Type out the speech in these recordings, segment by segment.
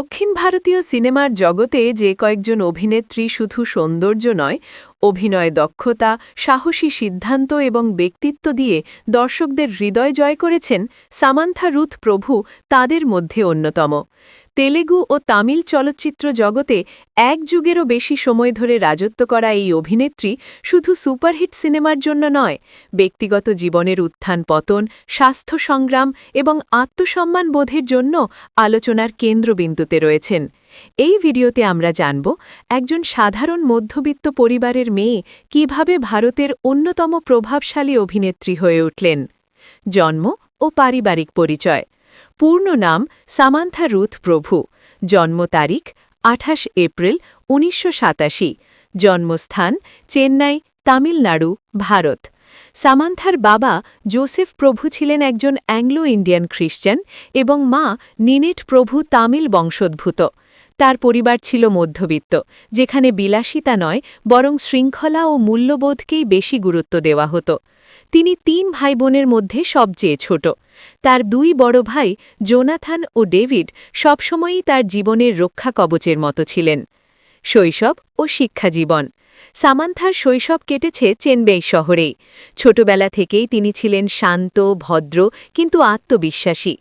দক্ষিণ ভারতীয় সিনেমার জগতে যে কয়েকজন অভিনেত্রী শুধু সৌন্দর্য নয়, অভিনয় দক্ষতা, সাহসী সিদ্ধান্ত এবং ব্যক্তিত্ব দিয়ে দর্শকদের হৃদয় জয় করেছেন সামান্থা রুথ প্রভু, তাদের মধ্যে অন্যতম। তেলেগু ও তামিল চলচ্চিত্র জগতে এক যুগেরও বেশি সময় ধরে রাজত্ব করা এই অভিনেত্রী শুধু সুপারহিট সিনেমার জন্য নয়, ব্যক্তিগত জীবনের উত্থান পতন, স্বাস্থ্য সংগ্রাম এবং আত্মসম্মান বোধের জন্য আলোচনার কেন্দ্রবিন্দুতে রয়েছেন। এই ভিডিওতে আমরা জানব, একজন সাধারণ মধ্যবিত্ত পরিবারের মেয়ে কীভাবে ভারতের অন্যতম প্রভাবশালী অভিনেত্রী হয়ে উঠলেন। জন্ম ও পারিবারিক পরিচয়। পূর্ণ নাম সামান্থা রুথ প্রভু। জন্ম তারিখ, আঠাশ এপ্রিল, উনিশশো সাতাশি। জন্মস্থান, চেন্নাই, তামিলনাড়ু, ভারত। সামান্থার বাবা জোসেফ প্রভু ছিলেন একজন অ্যাংলো ইন্ডিয়ান খ্রিশ্চান এবং মা নিনেট প্রভু তামিল বংশোদ্ভূত। তার পরিবার ছিল মধ্যবিত্ত, যেখানে বিলাসিতা নয়, বরং শৃঙ্খলা ও মূল্যবোধকেই বেশি গুরুত্ব দেওয়া হতো। তিনি তিন ভাই বোনের মধ্যে সবচেয়ে ছোট। তার দুই বড় ভাই, জোনাথান ও ডেভিড, সবসময়ই তার জীবনের রক্ষা কবচের মতো ছিলেন। শৈশব ও শিক্ষাজীবন সামান্থার শৈশব কেটেছে চেনবেই শহরেই ছোটবেলা থেকেই তিনি ছিলেন শান্ত, ভদ্র, কিন্তু আত্মবিশ্বাসী।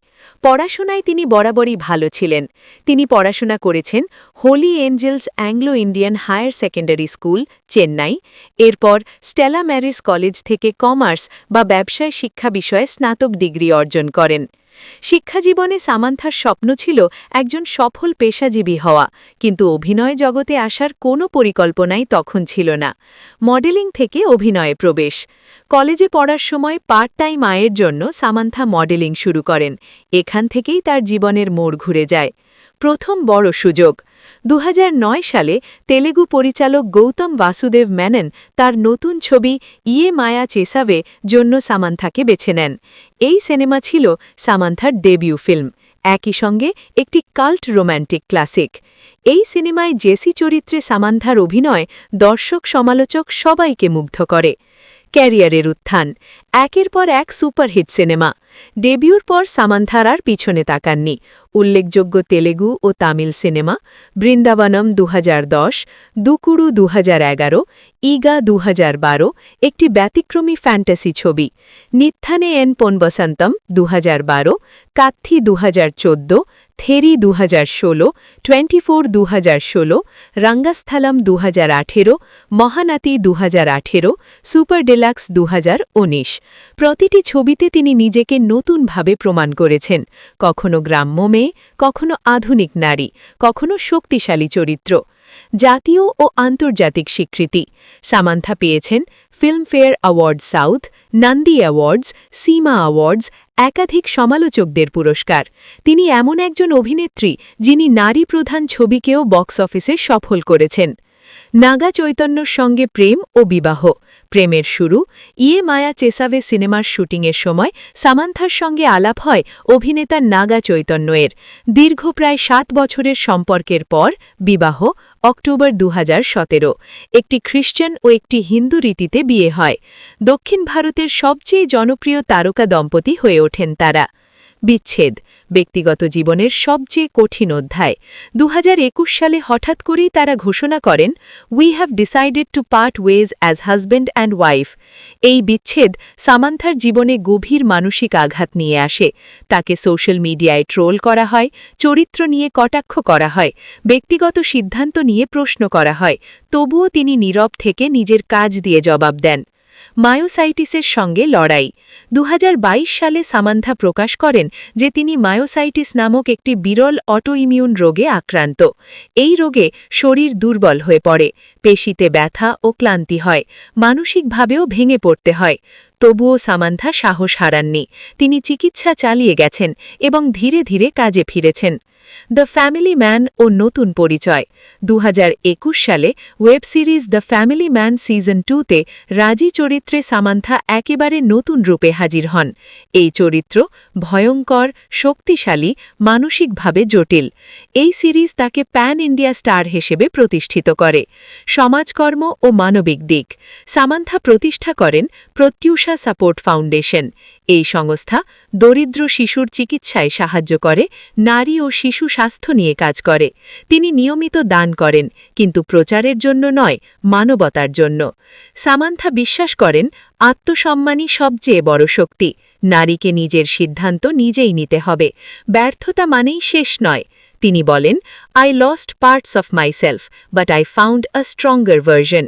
পড়াশোনায় তিনি বরাবরই ভালো ছিলেন। তিনি পড়াশোনা করেছেন Holy Angels Anglo Indian Higher Secondary School, Chennai. এরপর স্টেলা ম্যারিস কলেজ থেকে কমার্স বা ব্যবসায় শিক্ষা বিষয়ে স্নাতক ডিগ্রি অর্জন করেন। শিক্ষাজীবনে সামান্থার স্বপ্ন ছিল একজন সফল পেশাজীবী হওয়া, কিন্তু অভিনয় জগতে আসার কোনো পরিকল্পনাই তখন ছিল না। মডেলিং থেকে অভিনয়ে প্রবেশ। কলেজে পড়ার সময় পার্ট টাইম আয়ের জন্য সামান্থা মডেলিং শুরু করেন। এখান থেকেই তার জীবনের মোড় ঘুরে যায়। প্রথম বড় সুযোগ। দু হাজার নয় সালে তেলেগু পরিচালক গৌতম বাসুদেব মেনন তার নতুন ছবি ইয়ে মায়া চেসাবে জন্য সামান্থাকে বেছে নেন। এই সিনেমা ছিল সামান্থার ডেবিউ ফিল্ম। একই সঙ্গে একটি কাল্ট রোম্যান্টিক ক্লাসিক। এই সিনেমায় জেসি চরিত্রে সামান্থার অভিনয় দর্শক সমালোচক সবাইকে মুগ্ধ করে। ক্যারিয়ারের উত্থান। একের পর এক সুপারহিট সিনেমা। ডেবিউর পর সামান্থারার পিছনে তাকাননি। উল্লেখযোগ্য তেলেগু ও তামিল সিনেমা বৃন্দাবনম দুহাজার দশ, দুকুড়ু দুহাজার এগারো ইগা দু হাজার বারো, একটি ব্যতিক্রমী ফ্যান্টাসি ছবি। নিত্থানে এন পনবসন্তম দু কাত্থি দু থেরি দু হাজার ষোলো টোয়েন্টি ফোর দু হাজার ষোলো, রাঙ্গাস্থলম দু হাজার আঠেরো, মহানাতি দু হাজার আঠেরো, সুপার ডেলাক্স দু হাজার উনিশ। প্রতিটি ছবিতে তিনি নিজেকে নতুনভাবে প্রমাণ করেছেন। কখনো গ্রাম্য মেয়ে, কখনো আধুনিক নারী, কখনো শক্তিশালী চরিত্র। জাতীয় ও আন্তর্জাতিক স্বীকৃতি। সামান্থা পেয়েছেন Filmfare award South, Nandi awards, SIIMA awards একাধিক সমালোচকদের পুরস্কার। তিনি এমন একজন অভিনেত্রী যিনি নারী প্রধান ছবিকেও বক্স অফিসে সফল করেছেন। নাগা চৈতন্যর সঙ্গে প্রেম ও বিবাহ। প্রেমের শুরু ইয়ে মায়া চেসাভে সিনেমার শুটিংয়ের সময় সামান্থার সঙ্গে আলাপ হয় অভিনেতা নাগা চৈতন্যের দীর্ঘ প্রায় সাত বছরের সম্পর্কের পর বিবাহ অক্টোবর দু হাজার সতেরো। একটি খ্রিস্টান ও একটি হিন্দু রীতিতে বিয়ে হয়। দক্ষিণ ভারতের সবচেয়ে জনপ্রিয় তারকা দম্পতি হয়ে ওঠেন তারা। বিচ্ছেদ। ব্যক্তিগত জীবনের সবচেয়ে কঠিন অধ্যায়। দু হাজার একুশ সালে হঠাৎ করেই তারা ঘোষণা করেন we have decided to part ways as husband and wife এই বিচ্ছেদ সামান্থার জীবনে গভীর মানসিক আঘাত নিয়ে আসে। তাকে সোশ্যাল মিডিয়ায় ট্রোল করা হয়, চরিত্র নিয়ে কটাক্ষ করা হয়, ব্যক্তিগত সিদ্ধান্ত নিয়ে প্রশ্ন করা হয়, তবুও তিনি নীরব থেকে নিজের কাজ দিয়ে জবাব দেন। মায়োসাইটিসের সঙ্গে লড়াই। দুহাজার বাইশ সালে সামান্থা প্রকাশ করেন যে তিনি মায়োসাইটিস নামক একটি বিরল অটোইমিউন রোগে আক্রান্ত। এই রোগে শরীর দুর্বল হয়ে পড়ে, পেশিতে ব্যথা ও ক্লান্তি হয়, মানসিকভাবেও ভেঙে পড়তে হয়। তবুও সামান্থা সাহস হারাননি। তিনি চিকিৎসা চালিয়ে গেছেন এবং ধীরে ধীরে কাজে ফিরেছেন। দ্য ফ্যামিলি ম্যান ও নতুন পরিচয়। দু হাজার একুশ সালে web series the Family Man season টুতে রাজি চরিত্রে সামান্থা একেবারে নতুন রূপে হাজির হন। এই চরিত্র ভয়ঙ্কর, শক্তিশালী, মানসিকভাবে জটিল। এই সিরিজ তাকে প্যান ইন্ডিয়া স্টার হিসেবে প্রতিষ্ঠিত করে। সমাজকর্ম ও মানবিক দিক। সামান্থা প্রতিষ্ঠা করেন প্রত্যুষা সাপোর্ট ফাউন্ডেশন। এই সংস্থা দরিদ্র শিশুর চিকিৎসায় সাহায্য করে, নারী ও শিশু স্বাস্থ্য নিয়ে কাজ করে। তিনি নিয়মিত দান করেন, কিন্তু প্রচারের জন্য নয়, মানবতার জন্য। সামান্থা বিশ্বাস করেন, আত্মসম্মানই সবচেয়ে বড় শক্তি। নারীকে নিজের সিদ্ধান্ত নিজেই নিতে হবে। ব্যর্থতা মানেই শেষ নয়। তিনি বলেন I lost parts of myself but I found a stronger version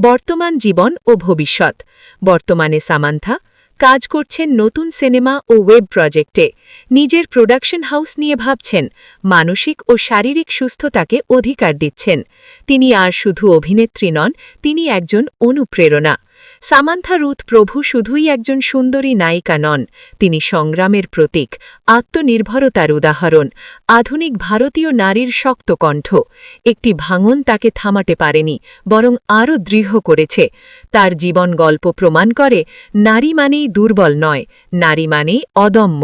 বর্তমান জীবন ও ভবিষ্যৎ। বর্তমানে সামান্থা, কাজ করছেন নতুন সিনেমা ও ওয়েব প্রজেক্টে। নিজের প্রোডাকশন হাউস নিয়ে ভাবছেন। মানসিক ও শারীরিক সুস্থতাকে অধিকার দিচ্ছেন। তিনি আর শুধু অভিনেত্রী নন, তিনি একজন অনুপ্রেরণা। সামান্থা রুথ প্রভু শুধুই একজন সুন্দরী নায়িকা নন, তিনি সংগ্রামের প্রতীক, আত্মনির্ভরতার উদাহরণ, আধুনিক ভারতীয় নারীর শক্ত কণ্ঠ। একটি ভাঙন তাকে থামাতে পারেনি, বরং আরও দৃঢ় করেছে। তার জীবন গল্প প্রমাণ করে, নারী মানেই দুর্বল নয়, নারী মানেই অদম্য।